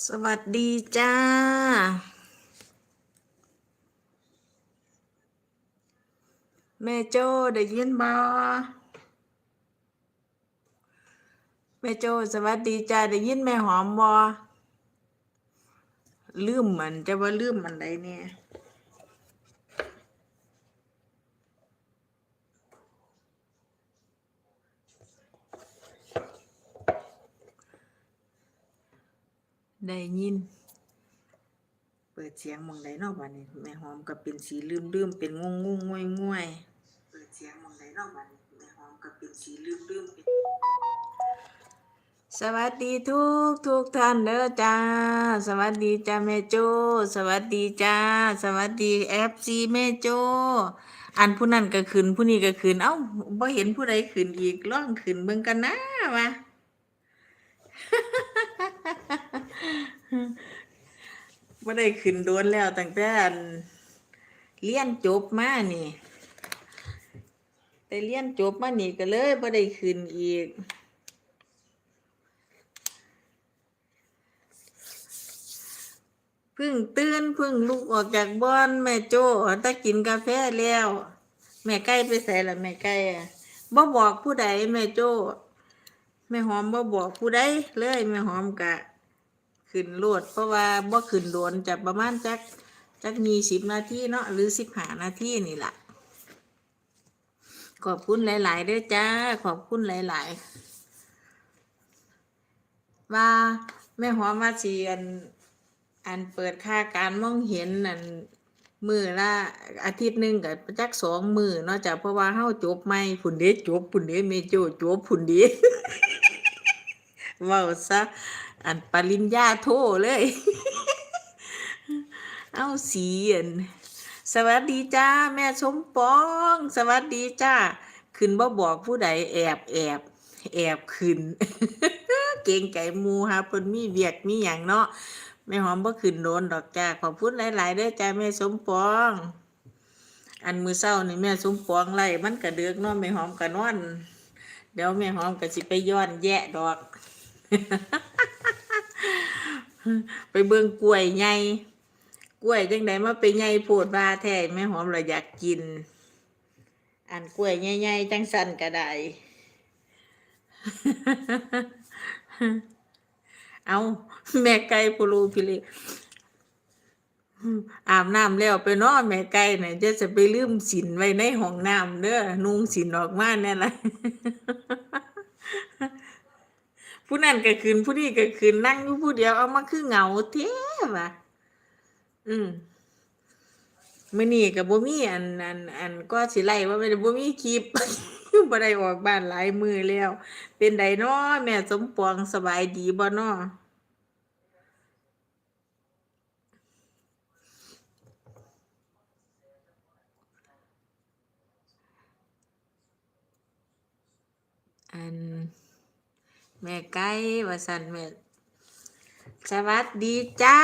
สวัสดีจ้า แม่โจ้ได้ยินบ่แม่โจ้สวัสดีจ้าได้ยินแม่หอมบ่ลืมมันจะว่าลืมมันไดเนี่ย ได้ยิน เปิดเสียงหมองใดเนอกบ้านนี้แม่หอมก็เป็นสีลืมลืมๆเป็นงงงงงวยงวยๆเปิดเสียงหมองใดเนอกบ้านนี้แม่หอมก็เป็นสีลืมลืมๆเป็นสวัสดีทุกทุกท่านเด้อจ้า สวัสดีจ้าแม่โจ้สวัสดีจ้า สวัสดีเอฟซีแม่โจ้อันผู้นั้นก็ขึ้นผู้นี้ก็ขึ้นเอ้าบ่เห็นผู้ใดขึ้นอีกลองขึ้นเบิ่งกันนะวะ บ่ได้ขึ้นโดนแล้วตั้งแต่อันเรียนจบมานี่ได้เรียนจบมานี่ก็เลยบ่ได้ขึ้นอีกเพิ่งตื่นเพิ่งลุกออกจากบ้านแม่โจ้ตะกินกาแฟแล้ว แม่ไก่ไปใส่ละแม่ไก่อะบ่บอกผู้ใดแม่โจ้แม่หอมบ่บอกผู้ใดเลยแม่หอมกะ ขึ้นโลด เพราะว่าบ่ขึ้นโดนจะประมาณจักจักมีสิบนาทีเนาะหรือสิบห้านาทีนี่แหละขอบคุณหลาย ๆ ด้อจ้า ขอบคุณหลาย ๆ ว่าแม่หอมมาสีอันอันเปิดค่าการมองเห็นนั่นมือละอาทิตย์หนึ่งกับจักสองมือเนาะจ้ะเพราะว่าเฮาจบใหม่พุ่นเด้จบพุ่นเด้เมโจจบพุ่นเด้เว้าซะ อันปริญญาโทเลย เอาสีอันสวัสดีจ้า แม่สมปอง สวัสดีจ้า ขึ้นบ่บอกผู้ใดแอบแอบแอบขึ้น เก่งไก่มูฮะเพิ่นมีเวียกมีหยังเนาะแม่หอมบ่ขึ้นโดนดอกจ้าขอบคุณหลายๆเด้อจ้าแม่สมปอง อันมือเช้านี่แม่สมปองไล่มันก็เดือกเนาะแม่หอมก็นอน เดี๋ยวแม่หอมก็สิไปย้อนแยะดอก ไปเบิ่งกล้วยใหญ่กล้วยจังไดมาไปใหญ่โพดว่าแท้แม่หอมเลยอยากกิน อันกล้วยใหญ่ๆจังสั่นก็ได้เอาแม่ไก่ปูรูพิเลอาบน้ำแล้วไปนอนแม่ไก่น่ะจะจะไปลืมสินไว้ในห้องน้ำเด้อนุ่งสินออกมาแน่ละ ผู้นั่นก็คืนผู้นี้ก็คืนนั่งอยู่ผู้เดียวเอามาคือเหงาเท้ว่ะอืมมื่อนี่กับบ่มีอันอันอันก็สิไล่ว่ามันบ่มีคลิปบ่ได้ออกบ้านหลายมือแล้ว เป็นไดน้อแม่สมปองสบายดีบ่น้อ แม่ไก่ว่าสันแม่สวัสดีจ้า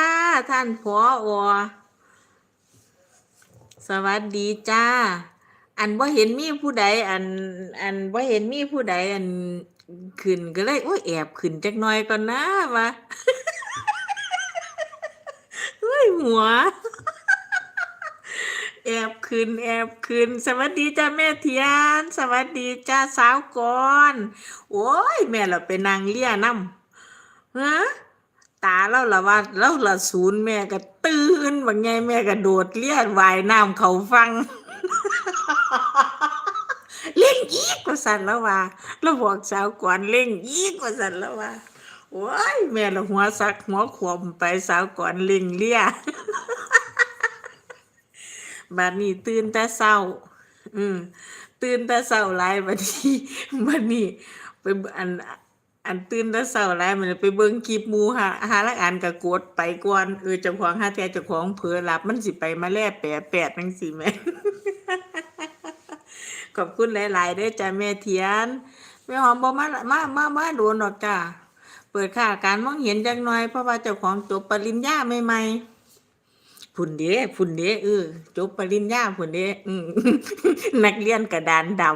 ท่านผออสวัสดีจ้า อันบ่เห็นมีผู้ใด อัน อันบ่เห็นมีผู้ใด อันขึ้นก็เลยโอ้ยแอบขึ้นจักหน่อยก่อนนะวะเฮ้ยหัว แอบขึ้นแอบขึ้น สวัสดีจ้าแม่เทียน สวัสดีจ้าสาวก่อนโอ้ย แม่เราไปนางเลี้ยน้ำฮะตาเราละว่าเราละศูนย์แม่ก็ตื่นบางไงแม่ก็โดดเลี้ยว่ายน้ำเขาฟัง เล่งอีกว่าสันแล้วว่าเราบอกสาวก่อนเล่งอีกว่าสันแล้วว่าโอ้ยแม่ละหัวสักหัวขวมไปสาวก่อนเล่งเลี้ย บัดนี้ตื่นแต่เช้า อืม ตื่นแต่เช้าหลายบัดนี้บัดนี้ไปอันอันตื่นแต่เช้าหลายมันไปเบิ่งคลิปหมู่หาหาลักอันก็กดไปก่อนเออเจ้าของหาแต่เจ้าของเผลอหลับมันสิไปมาแล่แปะแปดจังซี่แม่ขอบคุณหลายๆเด้จ้าแม่เทียนแม่หอมบ่มามามามาโดนดอกจ้าเปิดค่าการมองเห็นจักหน่อยเพราะว่าเจ้าของจบปริญญาใหม่ๆ พุ่นเด้พุ่นเด้เออจบปริญญาพุ่นเด้อืมนักเรียนกระดานดำ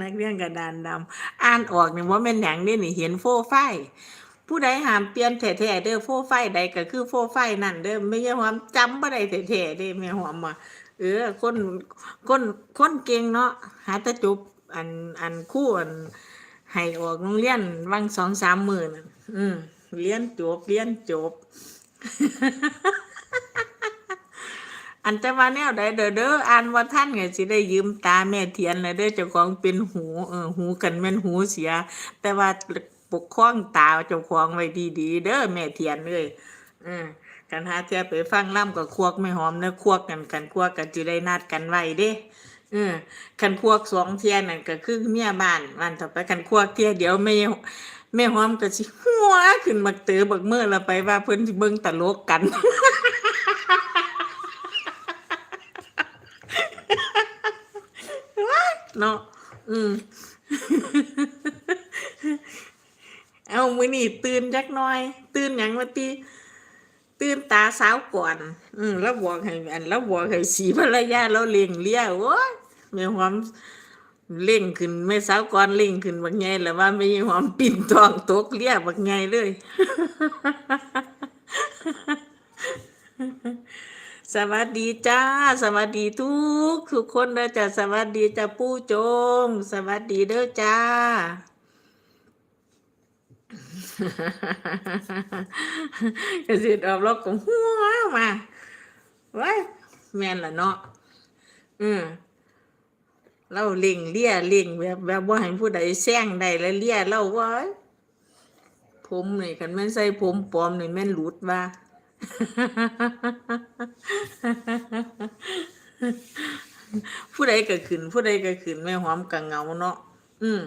นักเรียนกระดานดำอ่านออกนี่ว่าแม่นหยังนี่นี่เห็นโฟไฟผู้ใดหามเปลี่ยนแท้ๆเด้อโฟไฟใดก็คือโฟไฟนั่นเด้อไม่ใช่ความจำบ่ได้แท้ๆเด้แม่หอมว่าเออคนคนคนเก่งเนาะหาต่จบอันอันคู่อันให้ออกโรงเรียนวัง2-3มื้อน่ะอืม เรียนจบเรียนจบ อันแต่ว่าแนวใดเด้อเด้ออ่านว่าท่านไงสิได้ยืมตาแม่เทียนแล้วเด้อเจ้าของเป็นหูเออหูกันแม่นหูเสีย แต่ว่าปกครองตาเจ้าของไว้ดีๆเด้อแม่เทียนเอ้ยอืมกันหาเทียไปฟังล่ำกับควกไม่หอมเนื้อควกกันกันควกกันสิได้นัดกันไว้เด้เออคันควกสองเทียนนั่นก็คือเมียบ้านวันต่อไปคันควกเทียเดี๋ยวแม่ แม่หอมก็สิหัวขึ้นบักเตอบักเมื่อละไปว่าเพิ่นสิเบิ่งตลกกัน เนาะอืมเอามื้อนี้ตื่นจักหน่อย ตื่นหยังว่าติตื่นตาสาวก่อน อืมแล้วบอกให้อันแล้วบอกให้สีภรรยาเราเลี้ยงเลี้ยโอ้ยแม่หอม เล่งขึ้นแม่สาวก่อนเล่งขึ้นบักใหญ่แล้วว่าแม่หอมปิ่นทองตกเลี้ยบักใหญ่เลยสวัสดีจ้า สวัสดีทุกทุกคนเด้อจ้าสวัสดีจ้าปู่จง สวัสดีเด้อจ้า กระสิออกรบกับหัวมาไว้แม่นละเนาะอืม เราเล่งเลี่ยเล่งแบบแบบว่าให้ผู้ใดแซงได้แล้วเลี่ยเราว้ยผมนี่กันแม่นใส่ผมปลอมนี่แม่นหลุดว่าผู้ใดก็ขึ้น ผู้ใดก็ขึ้นแม่หอมก็เงาเนาะอืม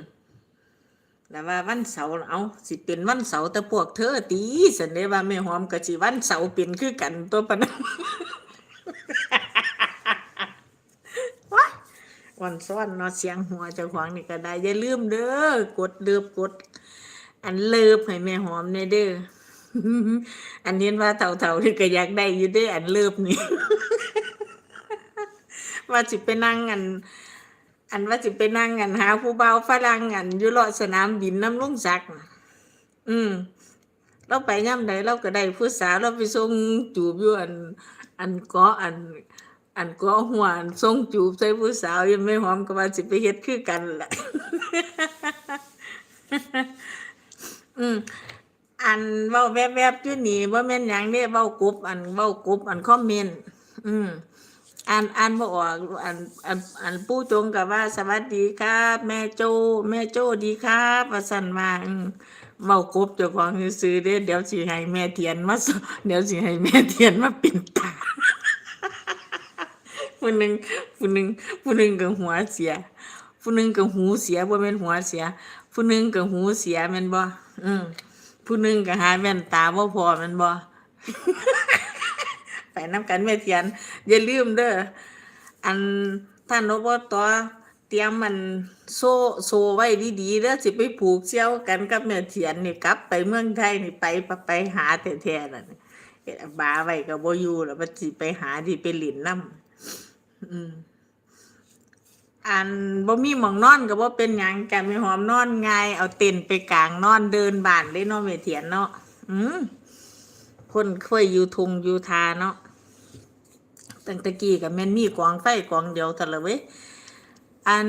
แต่ว่าวันเสาร์เอาสิเป็นวันเสาร์แต่พวกเธอตีสันเดว่าแม่หอมก็สิวันเสาร์เป็นคือกันตัวปนะว้าย วันซ้อนเนาะเสียงหัวเจ้าของนี่ก็ได้ อย่าลืมเด้อกดเลิฟกด อันเลิฟให้แม่หอมในเด้ออันเห็นว่าเต่าๆที่ก็อยากได้อยู่เด้ออันเลิฟนี่ว่าสิไปนั่งอัน อันว่าสิไปนั่งอันหาผู้เบาฝรั่งอันอยู่เลาะสนามบินน้ำลุ่งศักอืมเราไปย่ำใดเราก็ได้ผู้สาวเราไปส่งจูบอยู่อัน อันเกาะอัน อันกาะหัวอันส่งจูบใส่ผู้สาวยังไม่หอมก็ว่าสิไปเฮ็ดคือกันแหละอืมอันเว้าแวบๆอยู่นี่บ่แม่นหยังเด้เว้ากรุบอันเว้ากรุบอันคอมเมนต์อืมอ่านอ่านบ่ออกอันอันอันปู่จงก็ว่าสวัสดีครับ แม่โจ แม่โจดีครับว่าซั่นว่าอืมเว้ากรุบเจ้าของซื่อเด้เดี๋ยวสิให้แม่เทียนมาเดี๋ยวสิให้แม่เทียนมาปิ่นตา ผู้หนึงผู้หนึงผู้หนึงก็หัวเสีย ผู้หนึงก็หูเสียบ่แม่นหัวเสีย ผู้หนึงก็หูเสียแม่นบ่อืมผู้หนึ่งก็หาแว่นตาบ่พอแมันบ่ไปน้ำกันแม่เทียน อย่าลืมเด้ออันท่านอบตเตรียมมันโซโซไว้ดีๆเด้อสิไปผูกเสี่ยวกันกับแม่เทียนนี่กลับ ไปเมืองไทยนี่ไปไปหาแท้ๆนั่นเฮ็ดบาไว้ก็บ่อยู่แล้วมันสิไปหาที่ไปหลินน้ำ อันบ่มีหมองนอนก็บ่เป็นหยังจ้ะแม่หอมนอนไงเอาเต็นไปกลางนอนเดินบ้านเลยเนาะแม่เถียนเนาะอืมคนเคยอยู่ทุงอยู่ทาเนาะตั้งแตะกี้ก็แม่นมีกองไฟกองเดียวท่าละเว้ยอัน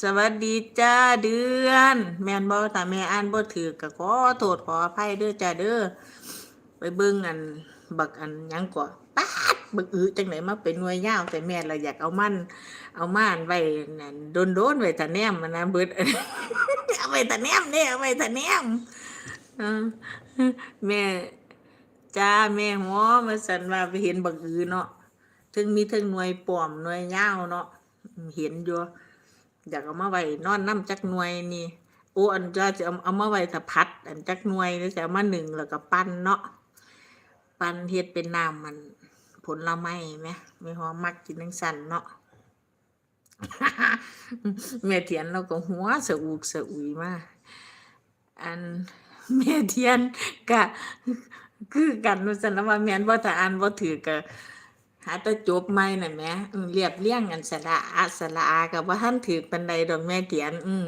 สวัสดีจ้าเดือน แม่นบ่ถ้าแม่อ่านบ่ถูกก็ขอโทษขออภัยเด้อจ้าเด้อไปเบิ่งอัน บักอันหยังก่อป๊าด บักอือจังไหนมาเป็นหน่วยยาวแต่แม่เราอยากเอามันเอาม่านไว้นั่นโดนโดนไว้ตะแนมมันนะเบิดเอาไว้ตะแนมเนี่ยเอาไว้ตะแนมแม่จ้าแม่หัวมาสันว่าไปเห็นบักอือเนาะถึงมีถึงหน่วยปลอมหน่วยยาวเนาะเห็นอยู่อยากเอามาไว้นอนน้ำจักหน่วยนี่โอ้อันจะจะเอาเอามาไว้ถ้าพัด อันจักหน่วยแล้วจะเอามาหนึ่งแล้วก็ปั้นเนาะปั้นเฮ็ดเป็นน้ำมัน ผลไม้ไหมไม่หอมมักกินนังสันเนาะแม่เทียนเราก็หัวสะอุกสะอุยมากอันแม่เทียนกะคือกันว่าซั่นล้วว่าแม่นบ่ถ้าอ่านบ่ถือก็หาแต่จบใหม่น่ะแมอืมเรียบเรียงกันสระอาสระอาก็บ่ทันถูกปานใดดอกแม่เถียน อืม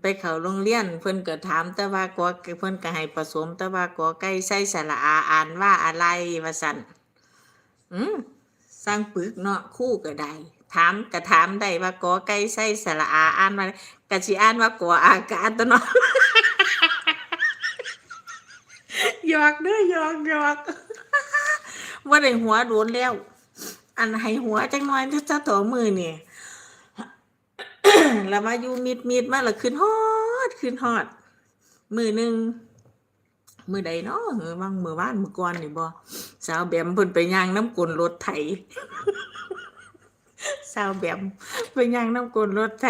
ไปเขาโรงเรียนเพิ่นก็ถามแต่ว่ากอเพิ่นก็ให้ผสม แต่ว่ากอไก่ใส่สระอาอ่านว่าอะไรว่าซั่น อืมสร้างปึกเนาะครูก็ได้ถามก็ถามได้ว่ากอไก่ใส่สระอาอ่านว่าก็สิอ่านว่ากออากาศตัวเนาะหยอกเด้อหยอกหยอกว่าได้หัวโดนแล้ว อันให้หัวจังน้อยถ้าจะต่อมือเนี่ยแล้วมาอยู่มิดมิดมาและขึ้นฮอดขึ้นฮอด มือหนึ่ง มือใดเนาะเออบางมือบ้านมือก่อนนี่บ่สาวแบมเพิ่นไปย่างน้ำกลนรถไถสาวแบมไปย่างน้ำกลนรถไถ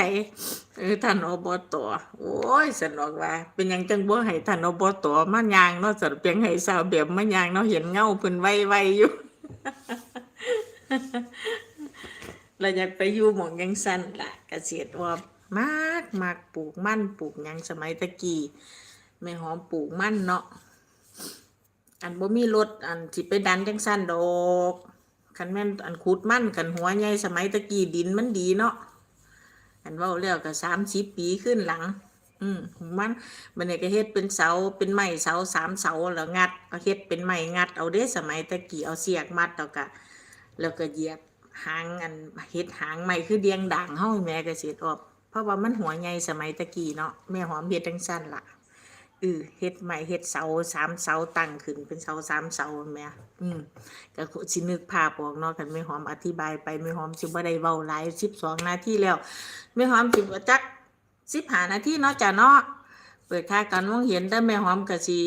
เออท่านอบตโอ้ยสนอกว่า เป็นยังจังบ่ให้ท่านอบตมาย่างเนาะสัตว์เพียงให้สาวแบมมาย่างเนาะเห็นเงาเพิ่นไวๆอยู่เราอยากไปอยู่หมองยังสั้นล่ะเกษตรว่ามากมากปลูกมันปลูกยังสมัยตะกี้แม่หอมปลูกมันเนาะ อันบ่มีรถอันสิไปดันจังสั้นดอกคันแม่นอันขุดมั่นกันหัวใหญ่สมัยตะกี้ดินมันดีเนาะอันเว้าแล้วก็สามสิบปีขึ้นหลัง อืมมันมันนี่ก็เฮ็ดเป็นเสาเป็นไม้เสาสามเสาแล้วงัดก็เฮ็ดเป็นไม้งัดเอาเด้สมัยตะกี้เอาเสียกมัดแล้วก็แล้วก็เหยียบหางอันเฮ็ดหางใหม่คือเดียงด่างเฮาแม่ก็สิออกเพราะว่ามันหัวใหญ่สมัยตะกี้เนาะแม่หอมเฮ็ดจังซั่นล่ะ เออเฮ็ดใหม่เฮ็ดเสาสามเสาตั้งขึ้นเป็นเสาสามเสาแม่อืมก็สินึกภาพออกเนาะกันแม่หอมอธิบายไปแม่หอมสิบ่ได้เว้าหลาย12นาทีแล้วแม่หอมสิบ่จัก15นาทีเนาะจ้ะเนาะเปิดค่าการมองเห็นแต่แม่หอมก็สิ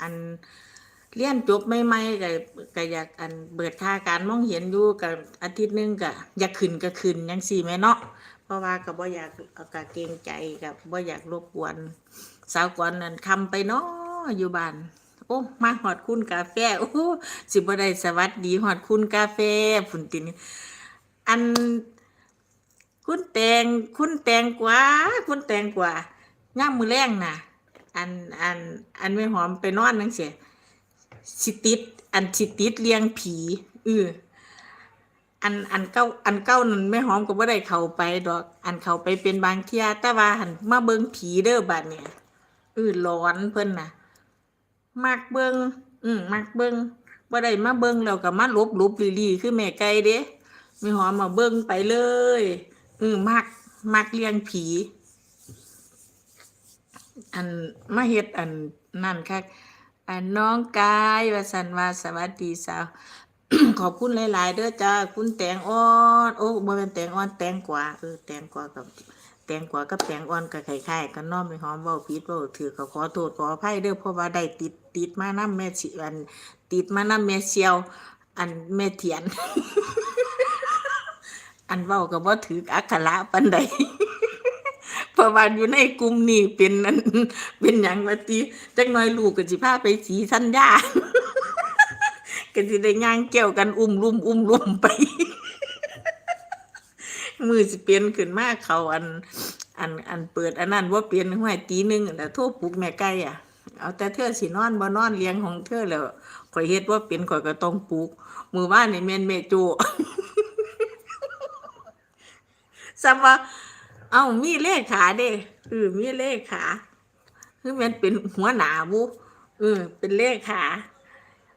อันเรียนจบใหม่ก็ก็อยากอันเบิดค่าการมองเห็นอยู่กับอาทิตย์หนึงก็อยากขึ้นก็ขึ้นจังซี่แม่เนาะเพราะว่าก็บ่อยากอากะเกรงใจกับบ่อยากรบกวน สาวกวนนั่นคำไปเนาะอยู่บ้านโอ้มาฮอดคุณกาแฟโอ้สิบ่ได้สวัสดีฮอดคุณกาแฟพุ่นตินอัน คุณแตงคุณแตงกว่า คุณแตงกว่าย่ามมือแรงน่ะ อันอัน อันไม่หอมไปนอนจังซี่สิติดอันสิติดเลี้ยงผีเอออันอันเก้าอันเก้านั่นแม่หอมก็บ่ได้เข้าไปดอก อันเข้าไปเป็นบางเที่ยแต่ว่าหันมาเบิ่งผีเด้อบัดเนี่ย อือหลอนเพิ่นน่ะมักเบิงอืมมักเบิงบ่ได้มาเบิงแล้วก็มาลบลบลีลีคือแม่ไก่เด้ม่หอมมาเบิงไปเลยอือมักมักเลี้ยงผี อันมาเฮ็ดอันนั่นค่ะอันน้องกายว่าสันว่าสวัสดีสาวขอบคุณหลาย ๆ เด้อจ้าคุณแตงอ่อน โอ้บ่เป็นแตงอ่อนแตงกว่าเออแตงกว่ากับ ตงกว่ากับแตงอ่อนก็คล้ายๆกันเนาะไม่หอมเว้าผิดเว้าถือก็ขอโทษขออภัยเด้อเพราะว่าได้ติดติดมาน้ำแม่สิอัน ติดมาน้ำแม่เชียว อันแม่เถียน อันเว้าก็บ่าถืออักขระปานใดเพราะว่าอยู่ในกลุ่มนี้เป็นอันเป็นหยังว่าติจักหน่อยลูกก็สิพาไปสีสัญญาก็สิได้ย่างเกี่ยวกันอุ้มลุ่มอุ้มลุ่มไป มือสิเปลี่ยนขึ้นมากเขาอัน อันอันเปิดอันนั้นว่าเปลี่ยนห้วยตีหนึ่งแต่โทษปลุกแม่ไก่อะเอาแต่เธอสินอนบ่นอนเลี้ยงของเธอแล้วข่อยเฮ็ดว่าเป็นข่อยก็ต้องปลุกมือว่านนี่แม่นแม่จซ้ำว่า เอ้ามีเลขขาเด้เออมีเลขขาคือมันเป็นหัวหน้าบุเออเป็นเลขขา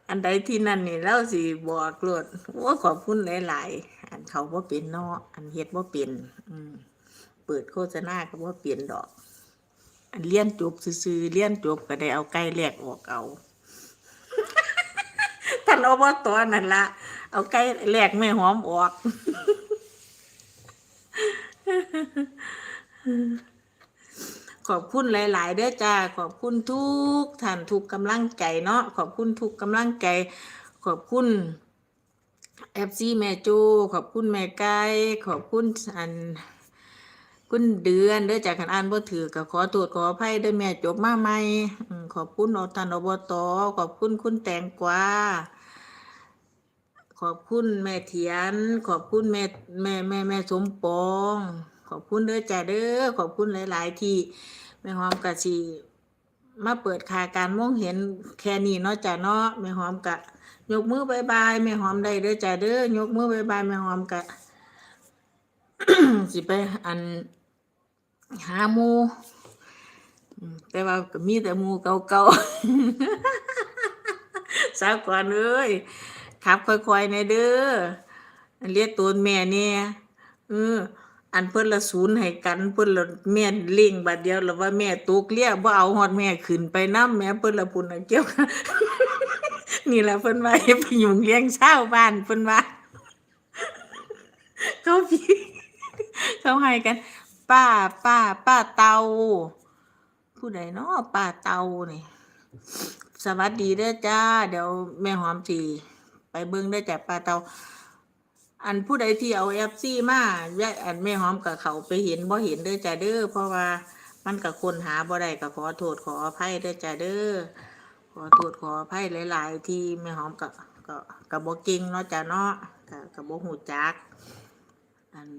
อันใดที่นั่นนี่เราสิบอกโลดว่าขอบคุณหลาย ๆ อันเขาบ่เป็นเนาะอันเฮ็ดบ่เป็นอืมเปิดโฆษณาก็บ่เปลี่ยนดอก อันเรียนจบซื่อเรียนจบก็ได้เอาไก่แหลกออกเอาท่านอบตนั่นละเอาไก่แหลกแม่หอมออกขอบคุณหลาย ๆ เด้อจ้า ขอบคุณทุกท่านทุกกำลังใจเนาะ ขอบคุณทุกกำลังใจ ขอบคุณ เอฟซีแม่จูขอบคุณแม่ไก่ขอบคุณอันคุณเดือนเด้อจากกันอ่านบ่ถือก็ขอโทษขออภัยเด้อแม่จบมาใหม่ขอบคุณอท่านอบตขอบคุณคุณแตงกวาขอบคุณแม่เถียน ขอบคุณแม่แม่แม่แม่สมปอง ขอบคุณเด้อจ้าเด้อขอบคุณหลาย ๆ ที่แม่หอมกะสิมาเปิดคาการมองเห็นแค่นี้เนาะจ้ะเนาะแม่หอมกะ ยกมือบายบายแม่หอมได้เด้อจ้ะเด้อยกมือบายบายแม่หอมกะสิไปอันหาหมูแต่ว่าก็มีแต่หมูเก่าๆสาวก่อนเอ้ยขับค่อยๆในเด้อเรียกตัวแม่เนี่ยเอออันเพิ่นละศูนย์ให้กันเพิ่นละแม่เลี้ยงบัดเดียวแล้วว่าแม่ตกเรียบ่าเอาฮอดแม่ขึ้นไปนำแม่เพิ่นละพุ่นเกี่ยวกับ นี่แหละเพิ่นว่าอย่าไปยุ่งเลี้ยงชาวบ้านเพิ่นว่าเขาพี่เขาให้กัน ป้าป้า ป้าเตาผู้ใดเนาะป้าเตานี่สวัสดีเด้อจ้า เดี๋ยวแม่หอมสิไปเบิ่งได้จ้ะป้าเตา อันผู้ใดที่เอาแอปซี่มาแย่อันแม่หอมกับเขาไปเห็นบ่เห็นเด้อจ้าเด้อเพราะว่ามันกับคนหาบ่ได้ก็ขอโทษขออภัยเด้อจ้าเด้อ ขอโทษขออภัยหลาย ๆ ที่แม่หอมกับก็กับบ่เก่งเนาะจ้าเนาะกับกับบ่ฮู้จักอัน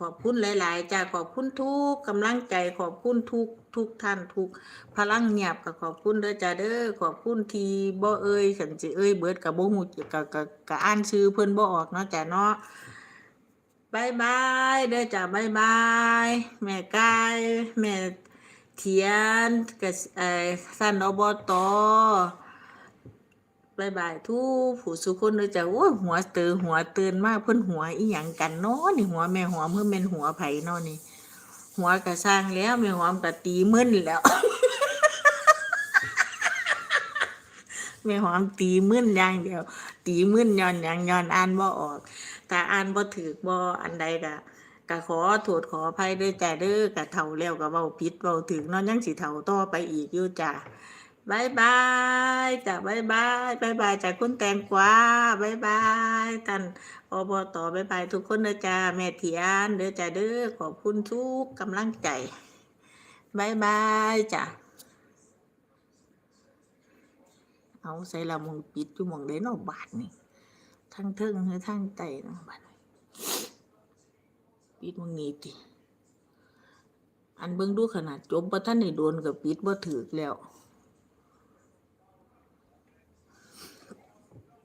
ขอบคุณหลาย ๆจ้าขอบคุณทุกกำลังใจขอบคุณทุกทุกท่านทุกพลังเงียบก็ขอบคุณเด้อจ้าเด้อขอบคุณทีบ่เอ่ยฉันสิเอ่ยเบิดกับบ่ฮู้จักก็ก็ก็อ่านชื่อเพิ่อนบ่ออกเนาะจ้าเนาะบายบายเด้อจ้าบายบายแม่กายแม่ เทียนกับเอ่อท่านอบตบายบายทุกผู้สุคนเลยจ้ะโอ้หัวเตือหัวเตือนมากเพิ่นหัวอีหยังกันเนาะนี่หัวแม่หัวเพิ่นเป็นหัวไผเนาะนี่ หัวกระสร้างแล้วแม่หัวมันก็ตีมึนแล้วแม่หอมตีมึนอย่างเดียว ตีมึนย้อนอย่างย้อนอ่านบ่ออกถ้าอ่านบ่ถูกบ่อันใดก็ ก็ขอโทษขออภัยด้วยจ้ะเด้อก็เฒ่าแล้วก็เว้าผิดเว้าถึกเนาะยังสิเฒ่าต่อไปอีกอยู่จ้ะบายบายจ้ะบายบายบายบายจากคุณแตงกวาบายบายท่านอบตบายบายทุกคนเด้อจ้าแม่เทียนเด้อจ้าเด้อขอบคุณทุกกำลังใจบายบายจ้ะเอาใส่ละมงปิดอยู่หมองได้นอกบาทนี่ทั้งเทิงหรือทั้งไตเนาะบาดนี้ ปิดมึงนี้ติ อันเบิ่งดูขนาดจบบ่ทันได้โดนกับปิดบ่ถือแล้ว